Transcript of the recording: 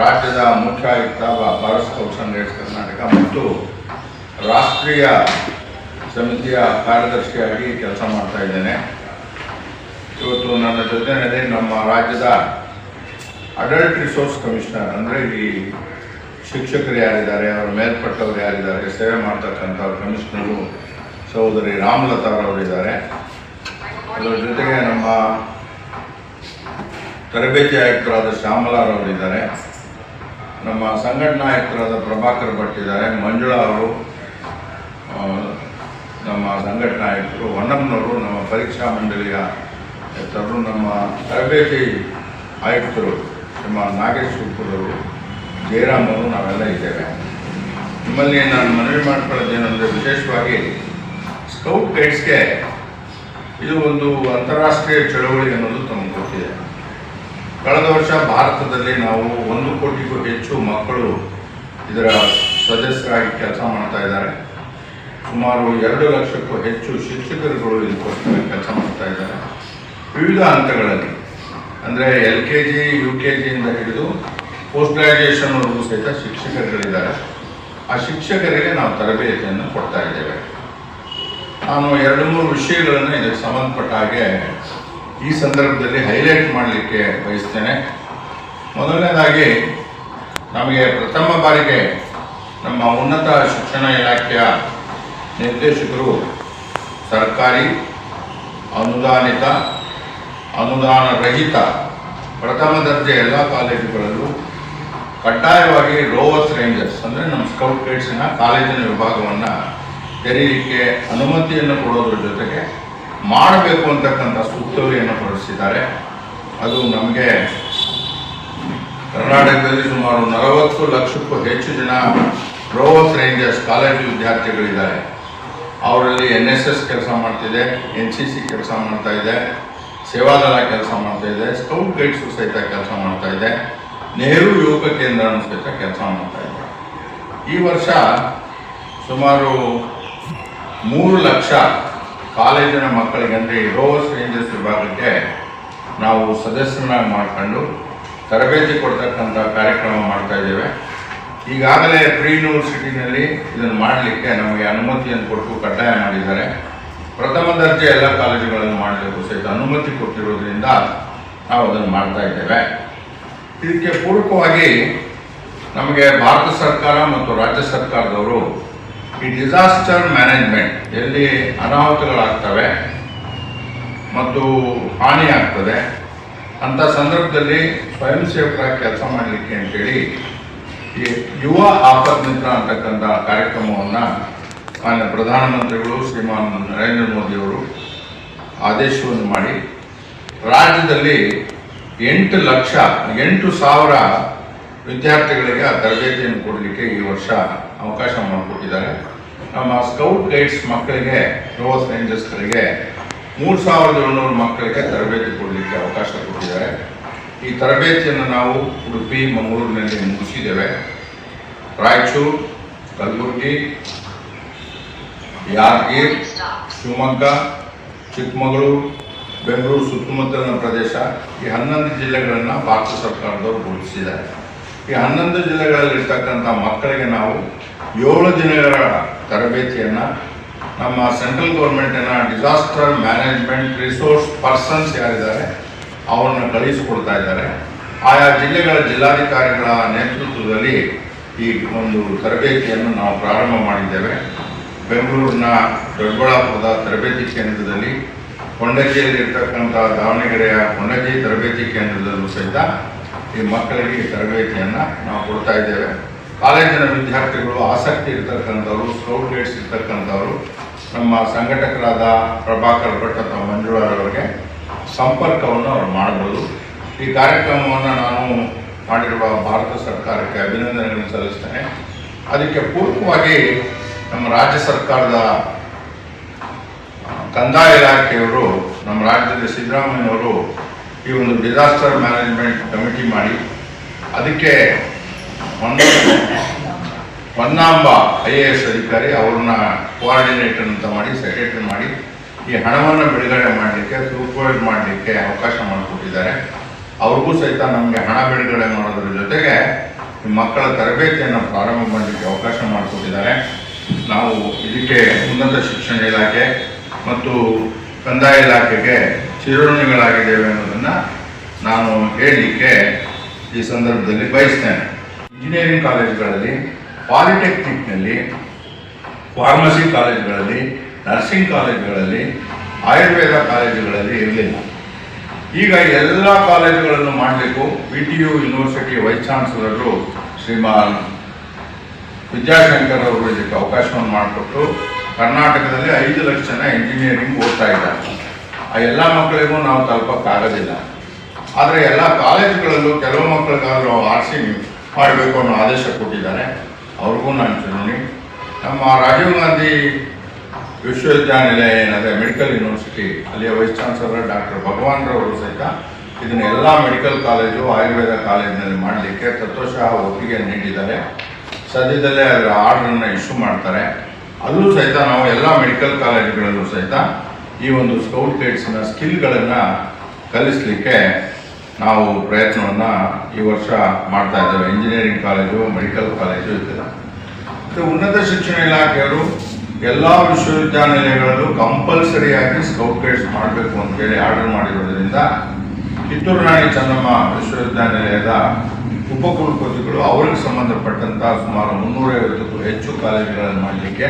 ರಾಜ್ಯದ ಮುಖ್ಯ ಆಯುಕ್ತ ಫಾರೆಸ್ಟ್ ಸ್ಕೌಟ್ಸ್ ಅಂಡ್ ಕರ್ನಾಟಕ ಮತ್ತು ರಾಷ್ಟ್ರೀಯ ಸಮಿತಿಯ ಕಾರ್ಯದರ್ಶಿಯಾಗಿ ಕೆಲಸ ಮಾಡ್ತಾ ಇದ್ದೇನೆ. ಇವತ್ತು ನನ್ನ ಜೊತೆನಲ್ಲಿ ನಮ್ಮ ರಾಜ್ಯದ ಅಡಲ್ಟ್ ರಿಸೋರ್ಸ್ ಕಮಿಷನರ್. ಅಂದರೆ ಈ ಶಿಕ್ಷಕರು ಯಾರಿದ್ದಾರೆ, ಅವರ ಮೇಲ್ಪಟ್ಟವರು ಯಾರಿದ್ದಾರೆ, ಸೇವೆ ಮಾಡ್ತಕ್ಕಂಥ ಕಮಿಷನರು ಸಹೋದರಿ ಇದ್ದಾರೆ ಅದರ ಜೊತೆಗೆ ನಮ್ಮ ತರಬೇತಿ ಆಯುಕ್ತರಾದ ಶ್ಯಾಮಲಾರವರಿದ್ದಾರೆ ನಮ್ಮ ಸಂಘಟನಾ ಆಯುಕ್ತರಾದ ಪ್ರಭಾಕರ್ ಭಟ್ ಇದ್ದಾರೆ, ಮಂಜುಳಾ ಅವರು ನಮ್ಮ ಸಂಘಟನಾ ಆಯುಕ್ತರು ಹೊನ್ನಮ್ಮನವರು, ನಮ್ಮ ಪರೀಕ್ಷಾ ಮಂಡಳಿಯ ಹೆಸರು ನಮ್ಮ ತರಬೇತಿ ಆಯುಕ್ತರು, ನಮ್ಮ ನಾಗೇಶ್ ಶಿವಪುರವರು ಜಯರಾಮ್ ಅವರು, ನಾವೆಲ್ಲ ಇದ್ದೇವೆ. ನಿಮ್ಮಲ್ಲಿ ನಾನು ಮನವಿ ಮಾಡ್ಕೊಳ್ಳೋದೇನೆಂದರೆ ವಿಶೇಷವಾಗಿ ಸ್ಕೌಟ್ ಗೈಡ್ಸ್ಗೆ ಇದು ಒಂದು ಅಂತಾರಾಷ್ಟ್ರೀಯ ಚಳವಳಿ ಅನ್ನೋದು ತಮಗೆ ಗೊತ್ತಿದೆ. ಕಳೆದ ವರ್ಷ ಭಾರತದಲ್ಲಿ ನಾವು ಒಂದು ಕೋಟಿಗೂ ಹೆಚ್ಚು ಮಕ್ಕಳು ಇದರ ಸದಸ್ಯರಾಗಿ ಕೆಲಸ ಮಾಡ್ತಾ ಇದ್ದಾರೆ. ಸುಮಾರು ಎರಡು ಲಕ್ಷಕ್ಕೂ ಹೆಚ್ಚು ಶಿಕ್ಷಕರುಗಳು ಇದಕ್ಕೋಸ್ಕರ ಕೆಲಸ ಮಾಡ್ತಾ ಇದ್ದಾರೆ. ವಿವಿಧ ಹಂತಗಳಲ್ಲಿ, ಅಂದರೆ L K G, U K ಜಿಯಿಂದ ಹಿಡಿದು ಪೋಸ್ಟ್ ಗ್ರ್ಯಾಜುಯೇಷನ್ವರೆಗೂ ಸಹಿತ ಶಿಕ್ಷಕರುಗಳಿದ್ದಾರೆ. ಆ ಶಿಕ್ಷಕರಿಗೆ ನಾವು ತರಬೇತಿಯನ್ನು ಕೊಡ್ತಾ ಇದ್ದೇವೆ. ನಾನು ಎರಡು ಮೂರು ವಿಷಯಗಳನ್ನು ಇದಕ್ಕೆ ಸಂಬಂಧಪಟ್ಟ ಹಾಗೆ ಈ ಸಂದರ್ಭದಲ್ಲಿ ಹೈಲೈಟ್ ಮಾಡಲಿಕ್ಕೆ ಬಯಸ್ತೇನೆ. ಮೊದಲನೇದಾಗಿ, ನಮಗೆ ಪ್ರಥಮ ಬಾರಿಗೆ ನಮ್ಮ ಉನ್ನತ ಶಿಕ್ಷಣ ಇಲಾಖೆಯ ನಿರ್ದೇಶಕರು ಸರ್ಕಾರಿ, ಅನುದಾನಿತ ಅನುದಾನ ರಹಿತ ಪ್ರಥಮ ದರ್ಜೆ ಎಲ್ಲ ಕಾಲೇಜುಗಳಲ್ಲೂ ಕಡ್ಡಾಯವಾಗಿ ರೋವರ್ಸ್ ರೇಂಜರ್ಸ್ ಅಂದರೆ ನಮ್ಮ ಸ್ಕೌಟ್ ಗೈಡ್ಸಿನ ಕಾಲೇಜಿನ ವಿಭಾಗವನ್ನು ತೆರೀಲಿಕ್ಕೆ ಅನುಮತಿಯನ್ನು ಕೊಡೋದ್ರ ಜೊತೆಗೆ ಮಾಡಬೇಕು ಅಂತಕ್ಕಂಥ ಸುತ್ತೋಲೆಯನ್ನು ಹೊರಡಿಸಿದ್ದಾರೆ. ಅದು ನಮಗೆ ಕರ್ನಾಟಕದಲ್ಲಿ ಸುಮಾರು ನಲವತ್ತು ಲಕ್ಷಕ್ಕೂ ಹೆಚ್ಚು ಜನ ರೋವರ್ಸ್ ರೇಂಜರ್ಸ್ ಕಾಲೇಜು ವಿದ್ಯಾರ್ಥಿಗಳಿದ್ದಾರೆ. ಅವರಲ್ಲಿ ಎನ್ ಎಸ್ ಎಸ್ ಕೆಲಸ ಮಾಡ್ತಿದೆ ಎನ್ ಸಿ ಸಿ ಕೆಲಸ ಮಾಡ್ತಾ ಇದೆ, ಸೇವಾದಳ ಕೆಲಸ ಮಾಡ್ತಾ ಇದೆ ಸ್ಕೌಟ್ ಗೈಡ್ಸು ಸಹಿತ ಕೆಲಸ ಮಾಡ್ತಾ ಇದೆ, ನೆಹರು ಯುವಕ ಕೇಂದ್ರನೂ ಸಹಿತ ಕೆಲಸ ಮಾಡ್ತಾ ಇದೆ. ಈ ವರ್ಷ ಸುಮಾರು ಮೂರು ಲಕ್ಷ ಕಾಲೇಜಿನ ಮಕ್ಕಳಿಗೆ ಅಂದರೆ ರೇಂಜರ್ಸ್ ವಿಭಾಗಕ್ಕೆ ನಾವು ಸದಸ್ಯರನ್ನಾಗಿ ಮಾಡಿಕೊಂಡು ತರಬೇತಿ ಕೊಡ್ತಕ್ಕಂಥ ಕಾರ್ಯಕ್ರಮ ಮಾಡ್ತಾ ಇದ್ದೇವೆ. ಈಗಾಗಲೇ ಪ್ರೀ ಯೂನಿವರ್ಸಿಟಿನಲ್ಲಿ ಇದನ್ನು ಮಾಡಲಿಕ್ಕೆ ನಮಗೆ ಅನುಮತಿಯನ್ನು ಕೊಟ್ಟು ಕಡ್ಡಾಯ ಮಾಡಿದ್ದಾರೆ. ಪ್ರಥಮ ದರ್ಜೆ ಎಲ್ಲ ಕಾಲೇಜುಗಳನ್ನು ಮಾಡಲಿಕ್ಕೂ ಸಹಿತ ಅನುಮತಿ ಕೊಟ್ಟಿರೋದ್ರಿಂದ ನಾವು ಅದನ್ನು ಮಾಡ್ತಾ ಇದ್ದೇವೆ. ಇದಕ್ಕೆ ಪೂರಕವಾಗಿ ನಮಗೆ ಭಾರತ ಸರ್ಕಾರ ಮತ್ತು ರಾಜ್ಯ ಸರ್ಕಾರದವರು ಈ ಡಿಸಾಸ್ಟರ್ ಮ್ಯಾನೇಜ್ಮೆಂಟ್ ಎಲ್ಲಿ ಅನಾಹುತಗಳಾಗ್ತವೆ ಮತ್ತು ಹಾನಿಯಾಗ್ತದೆ ಅಂಥ ಸಂದರ್ಭದಲ್ಲಿ ಸ್ವಯಂ ಸೇವಕರ ಕೆಲಸ ಮಾಡಲಿಕ್ಕೆ ಅಂತೇಳಿ ಈ ಯುವ ಆಪದ್ ಮಿತ್ರ ಅಂತಕ್ಕಂಥ ಕಾರ್ಯಕ್ರಮವನ್ನು ಮಾನ್ಯ ಪ್ರಧಾನಮಂತ್ರಿಗಳು ಶ್ರೀಮಾನ್ ನರೇಂದ್ರ ಮೋದಿಯವರು ಆದೇಶವನ್ನು ಮಾಡಿ, ರಾಜ್ಯದಲ್ಲಿ ಎಂಟು ಲಕ್ಷ, ಎಂಟು ಸಾವಿರ ವಿದ್ಯಾರ್ಥಿಗಳಿಗೆ ಆ ತರಬೇತಿಯನ್ನು ಕೊಡಲಿಕ್ಕೆ ಈ ವರ್ಷ ಅವಕಾಶ ಮಾಡಿಕೊಟ್ಟಿದ್ದಾರೆ. ನಮ್ಮ ಸ್ಕೌಟ್ ಗೈಡ್ಸ್ ಮಕ್ಕಳಿಗೆ, ರೋಸ್ ರೇಂಜರ್ಸ್ಗಳಿಗೆ ಮೂರು ಸಾವಿರದ ಏಳ್ನೂರು ಮಕ್ಕಳಿಗೆ ತರಬೇತಿ ಕೊಡಲಿಕ್ಕೆ ಅವಕಾಶ ಕೊಟ್ಟಿದ್ದಾರೆ. ಈ ತರಬೇತಿಯನ್ನು ನಾವು ಉಡುಪಿ, ಮಂಗಳೂರಿನಲ್ಲಿ ಮುಗಿಸಿದ್ದೇವೆ. ರಾಯಚೂರು, ಕಲಬುರಗಿ, ಯಾದಗಿರ್, ಶಿವಮೊಗ್ಗ, ಚಿಕ್ಕಮಗಳೂರು, ಬೆಂಗಳೂರು ಸುತ್ತಮುತ್ತಲಿನ ಪ್ರದೇಶ ಈ ಹನ್ನೊಂದು ಜಿಲ್ಲೆಗಳನ್ನು ಭಾರತ ಸರ್ಕಾರದವರು ಗುರುತಿಸಿದ್ದಾರೆ. ಈ ಹನ್ನೊಂದು ಜಿಲ್ಲೆಗಳಲ್ಲಿರ್ತಕ್ಕಂಥ ಮಕ್ಕಳಿಗೆ ನಾವು ಏಳು ದಿನಗಳ ತರಬೇತಿಯನ್ನು ನಮ್ಮ ಸೆಂಟ್ರಲ್ ಗೌರ್ಮೆಂಟಿನ ಡಿಸಾಸ್ಟರ್ ಮ್ಯಾನೇಜ್ಮೆಂಟ್ ರಿಸೋರ್ಸ್ ಪರ್ಸನ್ಸ್ ಯಾರಿದ್ದಾರೆ, ಅವರನ್ನು ಕಳಿಸಿಕೊಡ್ತಾ ಇದ್ದಾರೆ. ಆಯಾ ಜಿಲ್ಲೆಗಳ ಜಿಲ್ಲಾಧಿಕಾರಿಗಳ ನೇತೃತ್ವದಲ್ಲಿ ಈ ಒಂದು ತರಬೇತಿಯನ್ನು ನಾವು ಪ್ರಾರಂಭ ಮಾಡಿದ್ದೇವೆ. ಬೆಂಗಳೂರಿನ ದೊಡ್ಡಬಳ್ಳಾಪುರದ ತರಬೇತಿ ಕೇಂದ್ರದಲ್ಲಿ ಕೊಂಡಜ್ಜಿಯಲ್ಲಿ ಇರ್ತಕ್ಕಂಥ ದಾವಣಗೆರೆಯ ಕೊಂಡಜ್ಜಿ ತರಬೇತಿ ಕೇಂದ್ರದಲ್ಲೂ ಸಹಿತ ಈ ಮಕ್ಕಳಿಗೆ ತರಬೇತಿಯನ್ನು ನಾವು ಕೊಡ್ತಾ ಇದ್ದೇವೆ. ಕಾಲೇಜಿನ ವಿದ್ಯಾರ್ಥಿಗಳು ಆಸಕ್ತಿ ಇರ್ತಕ್ಕಂಥವ್ರು ಸ್ಕೌಟ್ ಗೈಡ್ಸ್ ಇರ್ತಕ್ಕಂಥವ್ರು, ನಮ್ಮ ಸಂಘಟಕರಾದ ಪ್ರಭಾಕರ್ ಭಟ್ ಅಥವಾ ಮಂಜುಳಾರವರಿಗೆ ಸಂಪರ್ಕವನ್ನು ಅವರು ಮಾಡ್ಬೋದು. ಈ ಕಾರ್ಯಕ್ರಮವನ್ನು ನಾನು ಮಾಡಿರುವ ಭಾರತ ಸರ್ಕಾರಕ್ಕೆ ಅಭಿನಂದನೆಗಳನ್ನು ಸಲ್ಲಿಸ್ತೇನೆ. ಅದಕ್ಕೆ ಪೂರ್ವವಾಗಿ ನಮ್ಮ ರಾಜ್ಯ ಸರ್ಕಾರದ ಕಂದಾಯ ಇಲಾಖೆಯವರು, ನಮ್ಮ ರಾಜ್ಯದ ಸಿದ್ದರಾಮಯ್ಯನವರು ಈ ಒಂದು ಡಿಸಾಸ್ಟರ್ ಮ್ಯಾನೇಜ್ಮೆಂಟ್ ಕಮಿಟಿ ಮಾಡಿ, ಅದಕ್ಕೆ ಹೊನ್ನ ಹೊನ್ನಾಂಬ ಐ ಎ ಎಸ್ ಅಧಿಕಾರಿ ಅವ್ರನ್ನ ಕೋಆರ್ಡಿನೇಟರ್ ಅಂತ ಮಾಡಿ ಸೆಕ್ರೆಟರಿ ಮಾಡಿ, ಈ ಹಣವನ್ನು ಬಿಡುಗಡೆ ಮಾಡಲಿಕ್ಕೆ ಸೂಪರ್ವೈಸ್ ಮಾಡಲಿಕ್ಕೆ ಅವಕಾಶ ಮಾಡಿಕೊಟ್ಟಿದ್ದಾರೆ. ಅವ್ರಿಗೂ ಸಹಿತ ನಮಗೆ ಹಣ ಬಿಡುಗಡೆ ಮಾಡೋದ್ರ ಜೊತೆಗೆ ಮಕ್ಕಳ ತರಬೇತಿಯನ್ನು ಪ್ರಾರಂಭ ಮಾಡಲಿಕ್ಕೆ ಅವಕಾಶ ಮಾಡಿಕೊಟ್ಟಿದ್ದಾರೆ. ನಾವು ಇದಕ್ಕೆ ಉನ್ನತ ಶಿಕ್ಷಣ ಇಲಾಖೆ ಮತ್ತು ಕಂದಾಯ ಇಲಾಖೆಗೆ ಚಿರಋಣಿಗಳಾಗಿದ್ದೇವೆ ಅನ್ನೋದನ್ನು ನಾನು ಹೇಳಲಿಕ್ಕೆ ಈ ಸಂದರ್ಭದಲ್ಲಿ ಬಯಸ್ತೇನೆ. ಇಂಜಿನಿಯರಿಂಗ್ ಕಾಲೇಜುಗಳಲ್ಲಿ ಪಾಲಿಟೆಕ್ನಿಕ್ನಲ್ಲಿ ಫಾರ್ಮಸಿ ಕಾಲೇಜುಗಳಲ್ಲಿ ನರ್ಸಿಂಗ್ ಕಾಲೇಜುಗಳಲ್ಲಿ ಆಯುರ್ವೇದ ಕಾಲೇಜುಗಳಲ್ಲಿ ಇರಲಿಲ್ಲ. ಈಗ ಎಲ್ಲ ಕಾಲೇಜುಗಳನ್ನು ಮಾಡಲಿಕ್ಕೂ P T U university vice chancellor ಶ್ರೀಮಾನ್ ವಿದ್ಯಾಶಂಕರ್ ಅವರು ಇದಕ್ಕೆ ಅವಕಾಶವನ್ನು ಮಾಡಿಕೊಟ್ಟು ಕರ್ನಾಟಕದಲ್ಲಿ ಐದು ಲಕ್ಷ ಜನ ಇಂಜಿನಿಯರಿಂಗ್ ಓದ್ತಾ ಇದ್ದಾರೆ. ಆ ಎಲ್ಲ ಮಕ್ಕಳಿಗೂ ನಾವು ತಲುಪಕ್ಕಾಗೋದಿಲ್ಲ. ಆದರೆ ಎಲ್ಲ ಕಾಲೇಜುಗಳಲ್ಲೂ ಕೆಲವು ಮಕ್ಕಳಿಗಾದರೂ ಆರಿಸಿ ಮಾಡಬೇಕು ಅನ್ನೋ ಆದೇಶ ಕೊಟ್ಟಿದ್ದಾರೆ. ಅವ್ರಿಗೂ ನಾನು ಚುನಾವಣೆ. ನಮ್ಮ ರಾಜೀವ್ ಗಾಂಧಿ ವಿಶ್ವವಿದ್ಯಾನಿಲಯ ಏನಿದೆ ಮೆಡಿಕಲ್ ಯೂನಿವರ್ಸಿಟಿ, ಅಲ್ಲಿಯ ವೈಸ್ ಚಾನ್ಸಲರ್ ಡಾಕ್ಟರ್ ಭಗವಾನ್ ರವರು ಸಹಿತ ಇದನ್ನೆಲ್ಲ ಮೆಡಿಕಲ್ ಕಾಲೇಜು, ಆಯುರ್ವೇದ ಕಾಲೇಜಿನಲ್ಲಿ ಮಾಡಲಿಕ್ಕೆ ತತ್ವಶಃ ಒಪ್ಪಿಗೆ ನೀಡಿದ್ದಾರೆ. ಸದ್ಯದಲ್ಲೇ ಅದರ ಆರ್ಡ್ರನ್ನು ಇಶ್ಯೂ ಮಾಡ್ತಾರೆ. ಅಲ್ಲೂ ಸಹಿತ ನಾವು ಎಲ್ಲ ಮೆಡಿಕಲ್ ಕಾಲೇಜುಗಳಲ್ಲೂ ಸಹಿತ ಈ ಒಂದು ಸ್ಕೌಟ್ ಗೈಡ್ಸ್ನ ಸ್ಕಿಲ್ಗಳನ್ನು ಕಲಿಸಲಿಕ್ಕೆ ನಾವು ಪ್ರಯತ್ನವನ್ನು ಈ ವರ್ಷ ಮಾಡ್ತಾ ಇದ್ದೇವೆ. ಇಂಜಿನಿಯರಿಂಗ್ ಕಾಲೇಜು ಮೆಡಿಕಲ್ ಕಾಲೇಜು ಇದೆಲ್ಲ ಮತ್ತು ಉನ್ನತ ಶಿಕ್ಷಣ ಇಲಾಖೆಯವರು ಎಲ್ಲ ವಿಶ್ವವಿದ್ಯಾನಿಲಯಗಳಲ್ಲೂ ಕಂಪಲ್ಸರಿಯಾಗಿ ಸ್ಕೌಟ್ ಗೈಡ್ಸ್ ಮಾಡಬೇಕು ಅಂತೇಳಿ ಆರ್ಡರ್ ಮಾಡಿರೋದ್ರಿಂದ ಕಿತ್ತೂರು ರಾಣಿ ಚೆನ್ನಮ್ಮ ವಿಶ್ವವಿದ್ಯಾನಿಲಯದ ಉಪಕುಲಪತಿಗಳು, ಅವರಿಗೆ ಸಂಬಂಧಪಟ್ಟಂತ ಸುಮಾರು ಮುನ್ನೂರೈವತ್ತಕ್ಕೂ ಹೆಚ್ಚು ಕಾಲೇಜುಗಳನ್ನು ಮಾಡಲಿಕ್ಕೆ